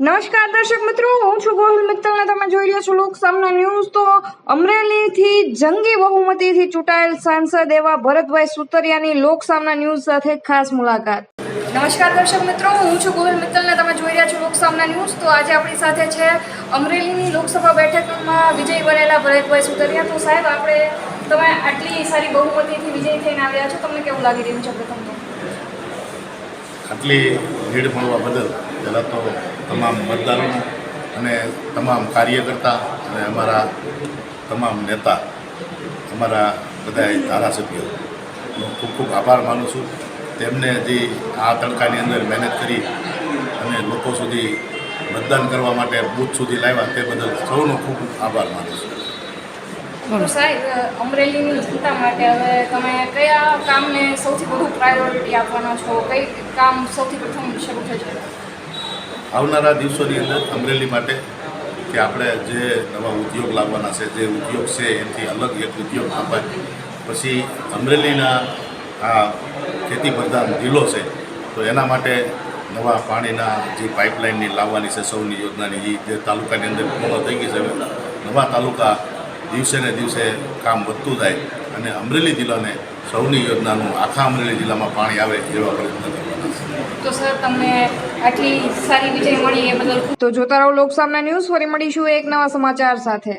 નમસ્કાર દર્શક મિત્રો, હું છું ગોહિલ મિત્તલ અને તમે જોઈ રહ્યા છો લોક ન્યૂઝ. તો અમરેલીથી જંગી બહુમતીથી ચૂંટાયેલ સાંસદ એવા ભરતભાઈ સુતરિયાની લોક ન્યૂઝ સાથે ખાસ મુલાકાત. નમસ્કાર દર્શક મિત્રો, હું છું ગોહિલ મિત્તલ અને તમે જોઈ રહ્યા છો લોક ન્યૂઝ. તો આજે આપણી સાથે છે અમરેલીની લોકસભા બેઠકમાં વિજય બનેલા ભરતભાઈ સુતરિયા. તો સાહેબ, આપણે તમે આટલી સારી બહુમતીથી વિજય થઈને આવ્યા છો. તમને કેવું લાગી રહ્યું છે પ્રથમ આટલી ભીડ મળવા બદલ પહેલાં તો તમામ મતદારોનો અને તમામ કાર્યકર્તા અને અમારા તમામ નેતા, અમારા બધા ધારાસભ્યોનો ખૂબ ખૂબ આભાર માનું છું. તેમને જે આ તડકાની અંદર મહેનત કરી અને લોકો સુધી મતદાન કરવા માટે બૂથ સુધી લાવ્યા તે બદલ સૌનો ખૂબ આભાર માનું છું. સાહેબ, અમરેલીની જનતા માટે હવે તમે કયા કામને સૌથી વધુ પ્રાયોરિટી આપવાના છો? કઈ કામ સૌથી પ્રથમ શરૂ થશે આવનારા દિવસોની અંદર અમરેલી માટે કે આપણે જે નવા ઉદ્યોગ લાવવાના છે, જે ઉદ્યોગ છે એનાથી અલગ એક ઉદ્યોગ આપાય પછી અમરેલીના આ ખેતી પ્રધાન જિલ્લો છે, તો એના માટે નવા પાણીના જે પાઇપલાઇનની લાવવાની છે, સૌની યોજનાની એ જે તાલુકાની અંદર પૂર્ણ થઈ ગઈ છે નવા તાલુકા દિવસે ને દિવસે કામ વધતું જાય અને અમરેલી જિલ્લાને સૌની યોજનાનું આખા અમરેલી જિલ્લામાં પાણી આવે એવા પ્રયત્ન છે તો સર, તમને આટલી સારી વિજય મળી એ બદલ તો જોતા રહો લોકસામના ન્યૂઝ, ફરી મળીશું એક નવા સમાચાર સાથે.